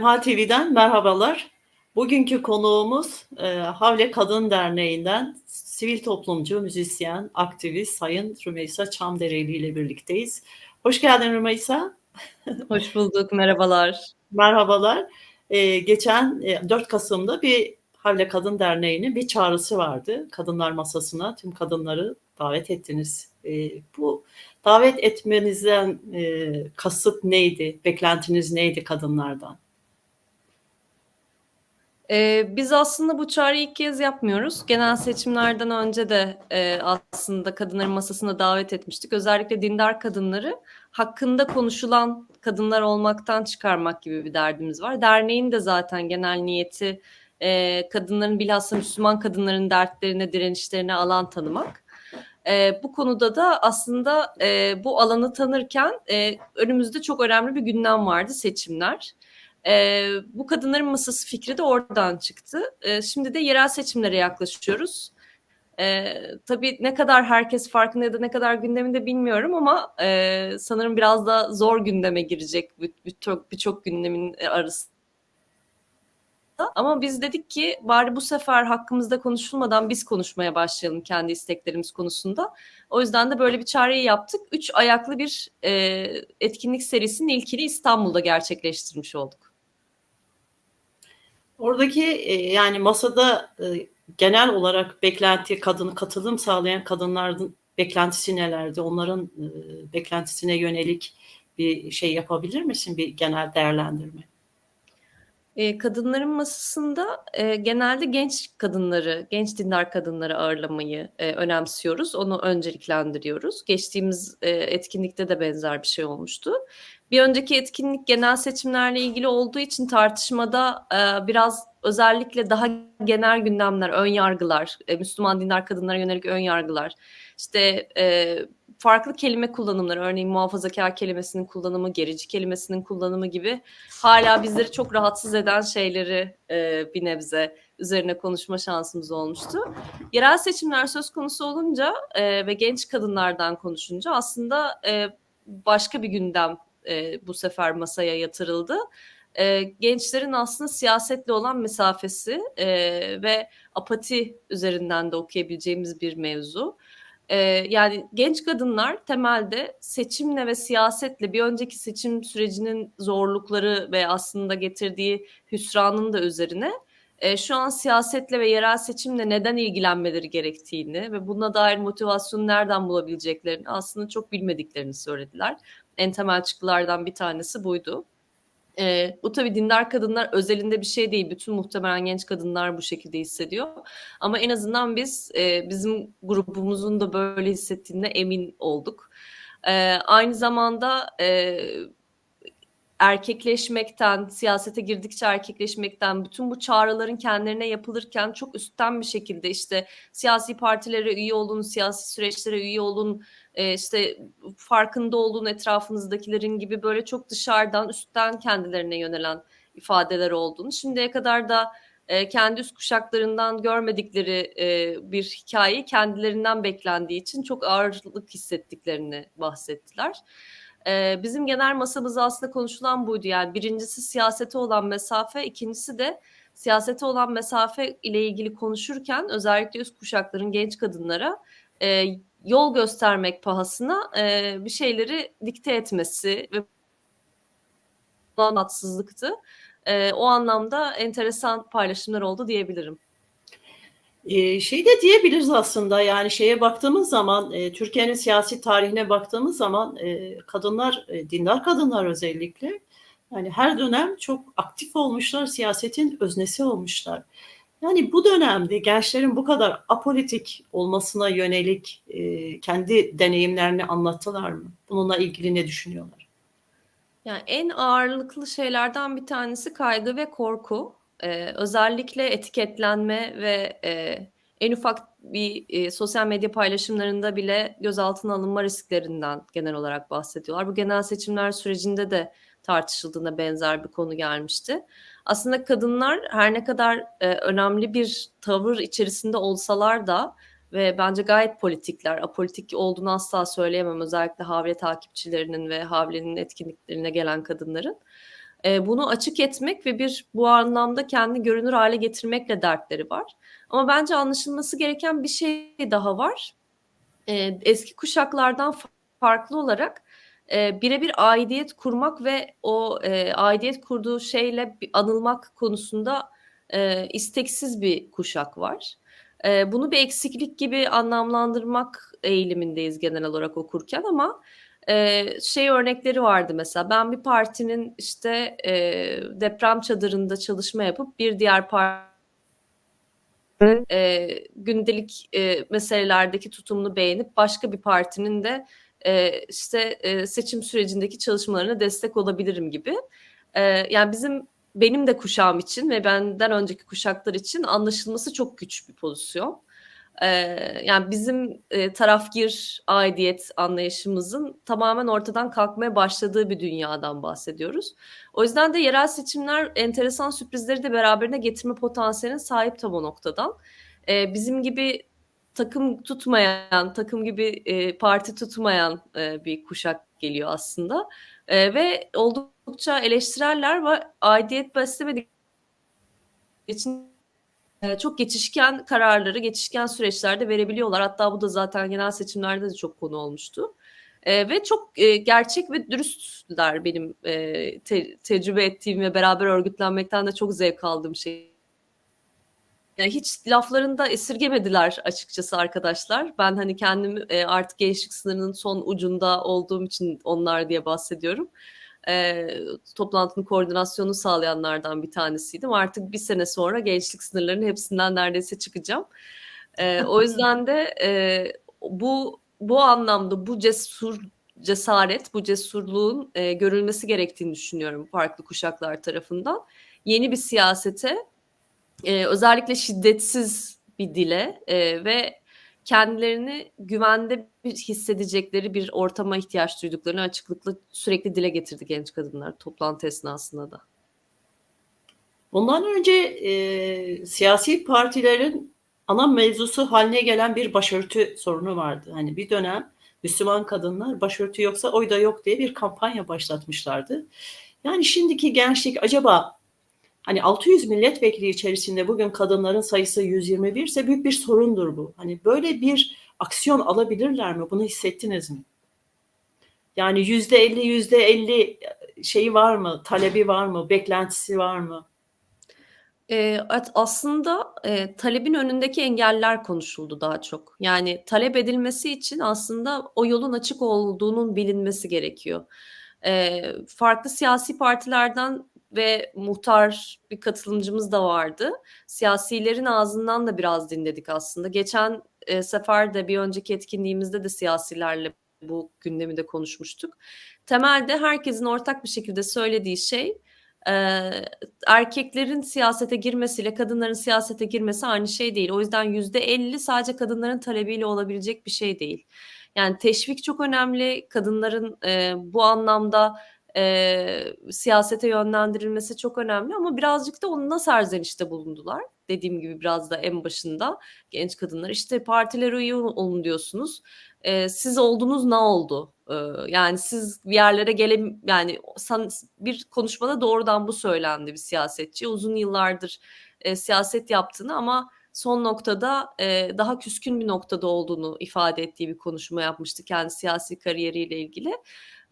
Emhal TV'den merhabalar. Bugünkü konuğumuz e, Havle Kadın Derneği'nden sivil toplumcu, müzisyen, aktivist Sayın Rümeysa Çamdereli ile birlikteyiz. Hoş geldin Rümeysa. Hoş bulduk, merhabalar. Merhabalar. E, geçen e, 4 Kasım'da bir Havle Kadın Derneği'nin bir çağrısı vardı. Kadınlar masasına tüm kadınları davet ettiniz. E, bu davet etmenizden e, kasıt neydi? Beklentiniz neydi kadınlardan? Ee, biz aslında bu çağrıyı ilk kez yapmıyoruz. Genel seçimlerden önce de e, aslında kadınların masasına davet etmiştik. Özellikle dindar kadınları hakkında konuşulan kadınlar olmaktan çıkarmak gibi bir derdimiz var. Derneğin de zaten genel niyeti e, kadınların bilhassa Müslüman kadınların dertlerine, direnişlerine alan tanımak. E, bu konuda da aslında e, bu alanı tanırken e, önümüzde çok önemli bir gündem vardı seçimler. E, bu kadınların masası fikri de oradan çıktı. E, şimdi de yerel seçimlere yaklaşıyoruz. E, tabii ne kadar herkes farkında ya da ne kadar gündeminde bilmiyorum ama e, sanırım biraz da zor gündeme girecek birçok birçok gündemin arasında. Ama biz dedik ki bari bu sefer hakkımızda konuşulmadan biz konuşmaya başlayalım kendi isteklerimiz konusunda. O yüzden de böyle bir çareyi yaptık. Üç ayaklı bir e, etkinlik serisinin ilkini İstanbul'da gerçekleştirmiş olduk. Oradaki e, yani masada e, genel olarak beklenti kadın katılım sağlayan kadınların beklentisi nelerdi? Onların e, beklentisine yönelik bir şey yapabilir misin? Bir genel değerlendirme. Kadınların masasında genelde genç kadınları, genç dindar kadınları ağırlamayı önemsiyoruz. Onu önceliklendiriyoruz. Geçtiğimiz etkinlikte de benzer bir şey olmuştu. Bir önceki etkinlik genel seçimlerle ilgili olduğu için tartışmada e, biraz özellikle daha genel gündemler, ön yargılar, e, Müslüman dindar kadınlara yönelik ön yargılar, işte e, farklı kelime kullanımları, örneğin muhafazakar kelimesinin kullanımı, gerici kelimesinin kullanımı gibi hala bizleri çok rahatsız eden şeyleri e, bir nebze üzerine konuşma şansımız olmuştu. Yerel seçimler söz konusu olunca e, ve genç kadınlardan konuşunca aslında e, başka bir gündem e, bu sefer masaya yatırıldı. E, gençlerin aslında siyasetle olan mesafesi e, ve apati üzerinden de okuyabileceğimiz bir mevzu. E, yani genç kadınlar temelde seçimle ve siyasetle bir önceki seçim sürecinin zorlukları ve aslında getirdiği hüsranın da üzerine e, şu an siyasetle ve yerel seçimle neden ilgilenmeleri gerektiğini ve buna dair motivasyonu nereden bulabileceklerini aslında çok bilmediklerini söylediler. En temel çıktılardan bir tanesi buydu. E, bu tabii dindar kadınlar özelinde bir şey değil. Bütün muhtemelen genç kadınlar bu şekilde hissediyor. Ama en azından biz e, bizim grubumuzun da böyle hissettiğine emin olduk. E, aynı zamanda e, erkekleşmekten, siyasete girdikçe erkekleşmekten, bütün bu çağrıların kendilerine yapılırken çok üstten bir şekilde işte siyasi partilere üye olun, siyasi süreçlere üye olun, e, işte farkında olduğun etrafınızdakilerin gibi böyle çok dışarıdan, üstten kendilerine yönelen ifadeler olduğunu, şimdiye kadar da e, kendi üst kuşaklarından görmedikleri e, bir hikayeyi kendilerinden beklendiği için çok ağırlık hissettiklerini bahsettiler. E, bizim genel masamızda aslında konuşulan buydu. Yani birincisi siyasete olan mesafe, ikincisi de siyasete olan mesafe ile ilgili konuşurken özellikle üst kuşakların genç kadınlara yol göstermek pahasına e, bir şeyleri dikte etmesi ve anlatsızlıktı. E, o anlamda enteresan paylaşımlar oldu diyebilirim. Ee, şey de diyebiliriz aslında yani şeye baktığımız zaman e, Türkiye'nin siyasi tarihine baktığımız zaman e, kadınlar e, dindar kadınlar özellikle yani her dönem çok aktif olmuşlar siyasetin öznesi olmuşlar. Yani bu dönemde gençlerin bu kadar apolitik olmasına yönelik e, kendi deneyimlerini anlattılar mı? Bununla ilgili ne düşünüyorlar? Yani en ağırlıklı şeylerden bir tanesi kaygı ve korku. Ee, özellikle etiketlenme ve e, en ufak bir e, sosyal medya paylaşımlarında bile gözaltına alınma risklerinden genel olarak bahsediyorlar. Bu genel seçimler sürecinde de tartışıldığına benzer bir konu gelmişti. Aslında kadınlar her ne kadar e, önemli bir tavır içerisinde olsalar da ve bence gayet politikler, apolitik olduğunu asla söyleyemem özellikle Havle takipçilerinin ve Havle'nin etkinliklerine gelen kadınların. Eee, bunu açık etmek ve bir bu anlamda kendini görünür hale getirmekle dertleri var. Ama bence anlaşılması gereken bir şey daha var. Eee, eski kuşaklardan farklı olarak, eee, birebir aidiyet kurmak ve o, eee, aidiyet kurduğu şeyle anılmak konusunda, eee, isteksiz bir kuşak var. Eee, bunu bir eksiklik gibi anlamlandırmak eğilimindeyiz genel olarak okurken ama, eee, şey örnekleri vardı mesela, ben bir partinin, işte, eee, deprem çadırında çalışma yapıp bir diğer par eee, gündelik, eee, meselelerdeki tutumunu beğenip başka bir partinin de, eee, işte, eee, seçim sürecindeki çalışmalarına destek olabilirim gibi. Eee, yani bizim benim de kuşağım için ve benden önceki kuşaklar için anlaşılması çok güç bir pozisyon. Eee, yani bizim, eee, tarafgir aidiyet anlayışımızın tamamen ortadan kalkmaya başladığı bir dünyadan bahsediyoruz. O yüzden de yerel seçimler enteresan sürprizleri de beraberinde getirme potansiyeline sahip tam o noktadan. Bizim gibi takım tutmayan, takım gibi, eee, parti tutmayan, eee, bir kuşak geliyor aslında, eee, ve oldukça eleştireller ve aidiyet beslemedik için, eee, çok geçişken kararları, geçişken süreçlerde verebiliyorlar. Hatta bu da zaten genel seçimlerde de çok konu olmuştu. Eee, ve çok, eee, gerçek ve dürüstler benim, eee, te tecrübe ettiğim ve beraber örgütlenmekten de çok zevk aldığım şey. Hiç laflarında esirgemediler açıkçası arkadaşlar. Ben, hani, kendimi, eee, artık gençlik sınırının son ucunda olduğum için onlar diye bahsediyorum. Eee, toplantının koordinasyonunu sağlayanlardan bir tanesiydim. Artık 1 sene sonra gençlik sınırlarının hepsinden neredeyse çıkacağım. Eee, o yüzden de, eee, bu bu anlamda bu cesur cesaret, bu cesurluğun, eee, görülmesi gerektiğini düşünüyorum farklı kuşaklar tarafından. Yeni bir siyasete, eee, özellikle şiddetsiz bir dile, eee, ve kendilerini güvende hissedecekleri bir ortama ihtiyaç duyduklarını açıklıkla sürekli dile getirdi genç kadınlar toplantı esnasında da. Bundan önce, eee, siyasi partilerin ana mevzusu hâline gelen bir başörtü sorunu vardı. Hani, bir dönem Müslüman kadınlar başörtü yoksa oy da yok diye bir kampanya başlatmışlardı. Yani şimdiki gençlik acaba, hani, 600 milletvekili içerisinde bugün kadınların sayısı 121 ise büyük bir sorundur bu. Hani, böyle bir aksiyon alabilirler mi? Bunu hissettiniz mi? Yani %50 %50 şeyi var mı, talebi var mı, beklentisi var mı? Eee, at aslında, eee, talebin önündeki engeller konuşuldu daha çok. Yani talep edilmesi için aslında o yolun açık olduğunun bilinmesi gerekiyor. Eee, farklı siyasi partilerden ve muhtar bir katılımcımız da vardı. Siyasilerin ağzından da biraz dinledik aslında. Geçen, eee, sefer de bir önceki etkinliğimizde de siyasilerle bu gündemi de konuşmuştuk. Temelde herkesin ortak bir şekilde söylediği şey, eee, erkeklerin siyasete girmesiyle kadınların siyasete girmesi aynı şey değil. O yüzden %50 sadece kadınların talebiyle olabilecek bir şey değil. Yani teşvik çok önemli. Kadınların, eee, bu anlamda, eee, siyasete yönlendirilmesi çok önemli ama birazcık da onunla serzenişte bulundular. Dediğim gibi biraz da en başında genç kadınlar, işte, "Partilere üye olun diyorsunuz. Eee, siz oldunuz, ne oldu?" Iıı, yani siz bir yerlere gelem yani san bir konuşmada doğrudan bu söylendi bir siyasetçiye. Uzun yıllardır, eee, siyaset yaptığını ama son noktada, eee, daha küskün bir noktada olduğunu ifade ettiği bir konuşma yapmıştı kendi siyasi kariyeriyle ilgili.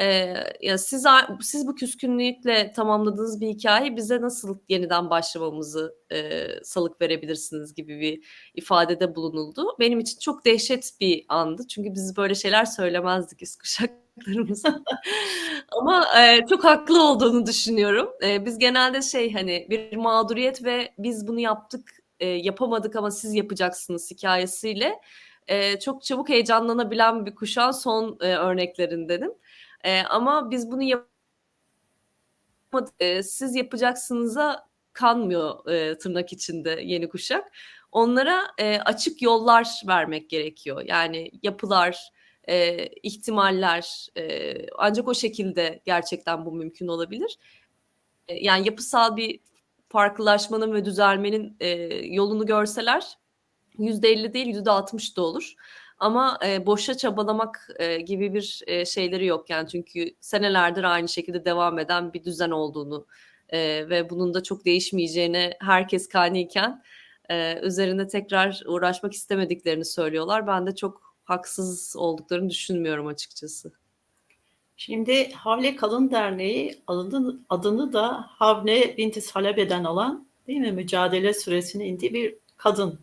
Eee, ya siz siz bu küskünlükle tamamladığınız bir hikâyeyi bize nasıl yeniden başlamamızı, eee, salık verebilirsiniz gibi bir ifadede bulunuldu. Benim için çok dehşet bir andı. Çünkü biz böyle şeyler söylemezdik üst kuşaklarımıza. Ama, eee, çok haklı olduğunu düşünüyorum. Eee, biz genelde şey, hani, bir mağduriyet ve biz bunu yaptık, eee, yapamadık ama siz yapacaksınız hikâyesiyle, eee, çok çabuk heyecanlanabilen bir kuşağın son, eee, örneklerindenim. Eee, ama biz bunu yap eee, siz yapacaksınıza kanmıyor, eee, tırnak içinde yeni kuşak. Onlara, eee, açık yollar vermek gerekiyor. Yani yapılar, eee, ihtimaller, eee, ancak o şekilde gerçekten bu mümkün olabilir. Eee, yani yapısal bir farklılaşmanın ve düzelmenin, eee, yolunu görseler %50 değil %60 da olur. Ama, eee, boşa çabalamak, eee, gibi bir, eee, şeyleri yok yani çünkü senelerdir aynı şekilde devam eden bir düzen olduğunu, eee, ve bunun da çok değişmeyeceğine herkes kaniyken, eee, üzerinde tekrar uğraşmak istemediklerini söylüyorlar. Ben de çok haksız olduklarını düşünmüyorum açıkçası. Şimdi Havle Kadın Derneği adını adını da Havne binti Salebe'den alan, değil mi, mücadele süresine indiği bir kadın.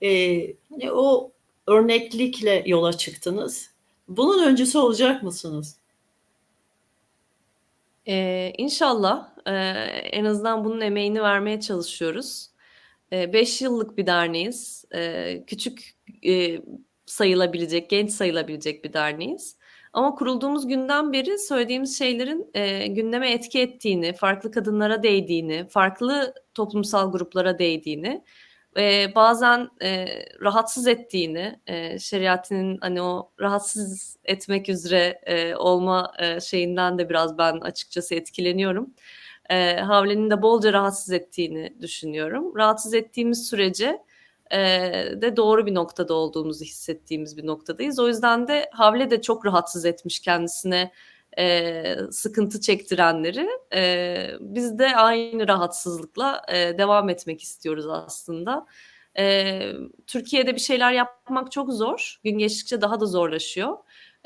Eee, hani, o örneklikle yola çıktınız. Bunun öncüsü olacak mısınız? Eee, inşallah, eee, en azından bunun emeğini vermeye çalışıyoruz. Eee, 5 yıllık bir derneğiz. Eee, küçük, eee, sayılabilecek, genç sayılabilecek bir derneğiz. Ama kurulduğumuz günden beri söylediğimiz şeylerin, eee, gündeme etki ettiğini, farklı kadınlara değdiğini, farklı toplumsal gruplara değdiğini ve bazen, eee, rahatsız ettiğini, eee, şeriatının, hani, o rahatsız etmek üzere, eee, olma, eee, şeyinden de biraz ben açıkçası etkileniyorum. Eee, Havle'nin de bolca rahatsız ettiğini düşünüyorum. Rahatsız ettiğimiz sürece, eee, de doğru bir noktada olduğumuzu hissettiğimiz bir noktadayız. O yüzden de Havle de çok rahatsız etmiş kendisine, eee, sıkıntı çektirenleri. Eee, biz de aynı rahatsızlıkla, eee, devam etmek istiyoruz aslında. Eee, Türkiye'de bir şeyler yapmak çok zor. Gün geçtikçe daha da zorlaşıyor.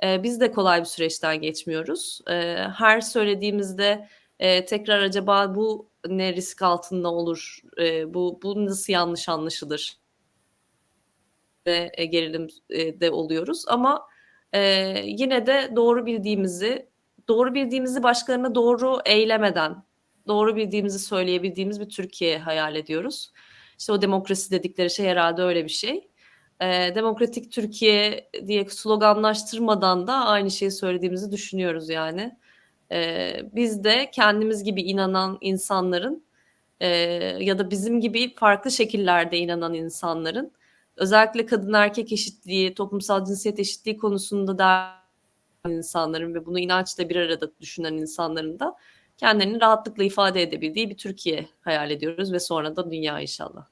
Eee, biz de kolay bir süreçten geçmiyoruz. Eee, her söylediğimizde, eee, tekrar acaba bu ne risk altında olur, eee, bu bu nasıl yanlış anlaşılır ve, eee, gerilim eee, de oluyoruz ama, eee, yine de doğru bildiğimizi, doğru bildiğimizi başkalarına doğru eylemeden, doğru bildiğimizi söyleyebildiğimiz bir Türkiye hayal ediyoruz. İşte, o demokrasi dedikleri şey herhâlde öyle bir şey. Eee, demokratik Türkiye diye sloganlaştırmadan da aynı şeyi söylediğimizi düşünüyoruz yani. Eee, biz de kendimiz gibi inanan insanların, eee, ya da bizim gibi farklı şekillerde inanan insanların, özellikle kadın erkek eşitliği, toplumsal cinsiyet eşitliği konusunda da insanların ve bunu inançla bir arada düşünen insanların da kendilerini rahatlıkla ifade edebildiği bir Türkiye hayal ediyoruz ve sonra da dünya inşallah.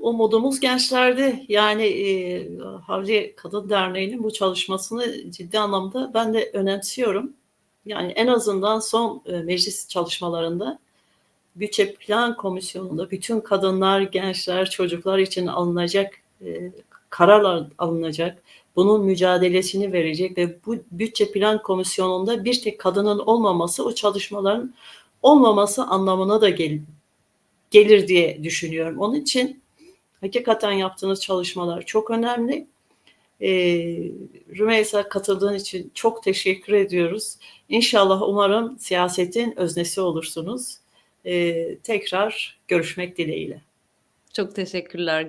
Umudumuz gençlerde. Yani, eee, Havle Kadın Derneği'nin bu çalışmasını ciddi anlamda ben de önemsiyorum. Yani en azından son, eee, meclis çalışmalarında Bütçe Plan Komisyonu'nda bütün kadınlar, gençler, çocuklar için alınacak, eee, kararlar alınacak. Bunun mücadelesini verecek ve bu Bütçe Plan Komisyonu'nda bir tek kadının olmaması o çalışmaların olmaması anlamına da gel gelir diye düşünüyorum. Onun için hakikaten yaptığınız çalışmalar çok önemli. Eee, Rümeysa katıldığın için çok teşekkür ediyoruz. İnşallah umarım siyasetin öznesi olursunuz. Eee, tekrar görüşmek dileğiyle. Çok teşekkürler.